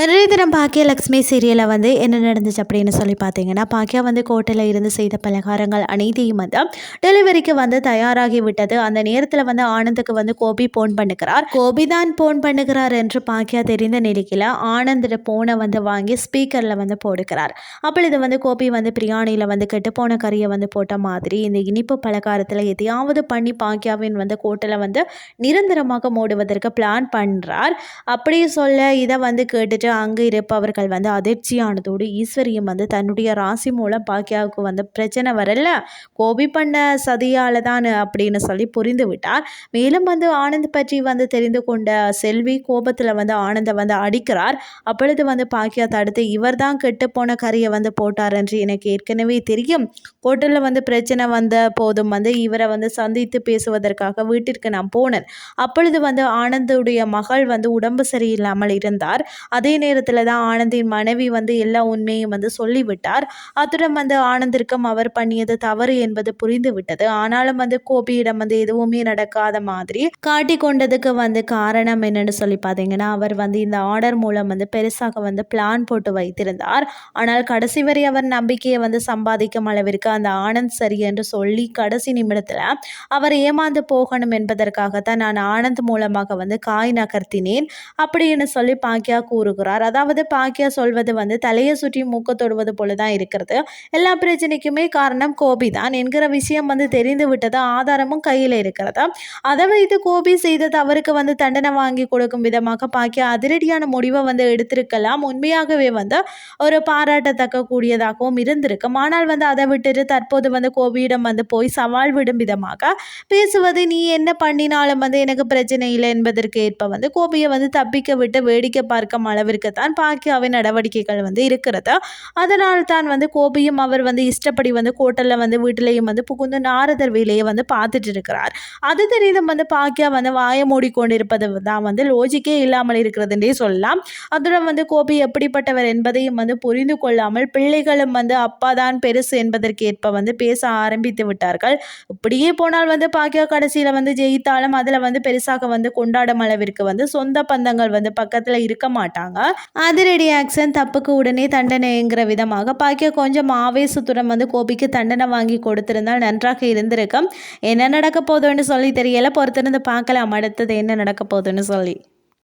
இன்றைய தினம் பாக்கிய லக்ஷ்மி சீரியலில் வந்து என்ன நடந்துச்சு அப்படின்னு சொல்லி பார்த்தீங்கன்னா பாக்கியா வந்து கோட்டையில் இருந்து செய்த பலகாரங்கள் அனைத்தையும் வந்து டெலிவரிக்கு வந்து தயாராகி விட்டது. அந்த நேரத்தில் வந்து ஆனந்துக்கு வந்து கோபி போன் பண்ணுகிறார். கோபி தான் ஃபோன் பண்ணுகிறார் என்று பாக்கியா தெரிந்த நிலையில் ஆனந்திட போனை வந்து வாங்கி ஸ்பீக்கரில் வந்து போடுகிறார். அப்பொழுது வந்து கோபி வந்து பிரியாணியில் வந்து கெட்டுப்போன கறியை வந்து போட்ட மாதிரி இந்த இனிப்பு பலகாரத்தில் எதையாவது பண்ணி பாக்கியாவின் வந்து கோட்டையில் வந்து நிரந்தரமாக மூடுவதற்கு பிளான் பண்ணுறார் அப்படி சொல்ல இதை வந்து கேட்டுட்டு அங்கு இருப்பவர்கள் வந்து அதிர்ச்சியானதோடு ஈஸ்வரியும் வந்து தன்னுடைய ராசி மூலம் பாக்கியாவுக்கு வந்து பிரச்சனை வரல. கோபி பண்ண சதியால் தான் அப்படின்னு சொல்லி புரிந்து விட்டார். மேலும் வந்து ஆனந்த் பற்றி வந்து தெரிந்து கொண்ட செல்வி கோபத்தில் வந்து ஆனந்தை வந்து அடிக்கிறார். அப்பொழுது வந்து பாக்கியா தடுத்து இவர் தான் கெட்டுப்போன கறியை வந்து போட்டார் என்று எனக்கு ஏற்கனவே தெரியும். ஹோட்டலில் வந்து பிரச்சனை வந்த போதும் வந்து இவரை வந்து சந்தித்து பேசுவதற்காக வீட்டிற்கு நான் போனேன். அப்பொழுது வந்து ஆனந்துடைய மகள் வந்து உடம்பு சரியில்லாமல் இருந்தார். அதே நேரத்தில் தான் ஆனந்தின் மனைவி வந்து எல்லா உண்மையும் வந்து சொல்லிவிட்டார். அத்துடன் வந்து ஆனந்திற்கும் அவர் பண்ணியது தவறு என்பது புரிந்து விட்டது ஆனாலும் வந்து கோபியிடம் வந்து எதுவுமே நடக்காத மாதிரி காட்டி கொண்டதுக்கு வந்து காரணம் என்னன்னு சொல்லி பார்த்தீங்கன்னா அவர் வந்து இந்த ஆர்டர் மூலம் வந்து பெருசாக வந்து பிளான் போட்டு வைத்திருந்தார். ஆனால் கடைசி வரை அவர் நம்பிக்கையை வந்து சம்பாதிக்கும் அளவிற்கு அந்த ஆனந்த் சரி என்று சொல்லி கடைசி நிமிடத்தில் அவர் ஏமாந்து போகணும் என்பதற்காகத்தான் நான் ஆனந்த் மூலமாக வந்து காய் நகர்த்தினேன் அப்படின்னு சொல்லி பாக்கியா கூறுகிறார். போகிறார் அதாவது பாக்கியா சொல்வது வந்து தலையை சுற்றி மூக்க தொடுவது போல தான் இருக்கிறது. எல்லா பிரச்சனைக்குமே காரணம் கோபி தான் என்கிற விஷயம் வந்து தெரிந்து விட்டது ஆதாரமும் கையில் இருக்கிறது. அதை வைத்து கோபி செய்த தவறுக்கு வந்து தண்டனை வாங்கி கொடுக்கும் விதமாக பாக்கியா அதிரடியான முடிவை வந்து எடுத்திருக்கலாம். உண்மையாகவே வந்து ஒரு பாராட்டத்தக்க கூடியதாகவும் இருந்திருக்கும். ஆனால் வந்து அதை விட்டுட்டு தற்போது வந்து கோபியிடம் வந்து போய் சவால் விடும் விதமாக பேசுவது நீ என்ன பண்ணினாலும் வந்து எனக்கு பிரச்சனை இல்லை என்பதற்கு ஏற்ப வந்து கோபியை வந்து தப்பிக்க விட்டு வேடிக்கை பார்க்கும் அளவிற்கு தான் பாக்கியாவின் நடவடிக்கைகள் வந்து இருக்கிறது? அதனால் தான் வந்து கோபியும் அவர் வந்து இஷ்டப்படி வந்து கோட்டலில் வந்து வீட்டிலையும் வந்து புகுந்து நாரதர் வேலையை வந்து பார்த்துட்டு இருக்கிறார் அது தெரிந்தும் வந்து பாக்கியா வந்து வாய மூடிக்கொண்டிருப்பது தான் வந்து லோஜிக்கே இல்லாமல் இருக்கிறதுன்றே சொல்லலாம். அதுடன் வந்து கோபி எப்படிப்பட்டவர் என்பதையும் வந்து புரிந்து கொள்ளாமல் பிள்ளைகளும் வந்து அப்பா தான் பெருசு என்பதற்கேற்ப வந்து பேச ஆரம்பித்து விட்டார்கள். இப்படியே போனால் வந்து பாக்கியா கடைசியில் வந்து ஜெயித்தாலும் அதில் வந்து பெருசாக வந்து கொண்டாடும் அளவிற்கு வந்து சொந்த பந்தங்கள் வந்து பக்கத்தில் இருக்க மாட்டாங்க. அதிரடி ஆக்சன் தப்புக்கு உடனே தண்டனைங்கிற விதமாக பாக்கிய கொஞ்சம் ஆவேசத்துடன் வந்து கோபிக்கு தண்டனை வாங்கி கொடுத்திருந்தால் நன்றாக இருந்திருக்கும். என்ன நடக்க போதுன்னு சொல்லி தெரியல. பொறுத்திருந்து பார்க்கலாம். அடுத்தது என்ன நடக்க போகுதுன்னு சொல்லி.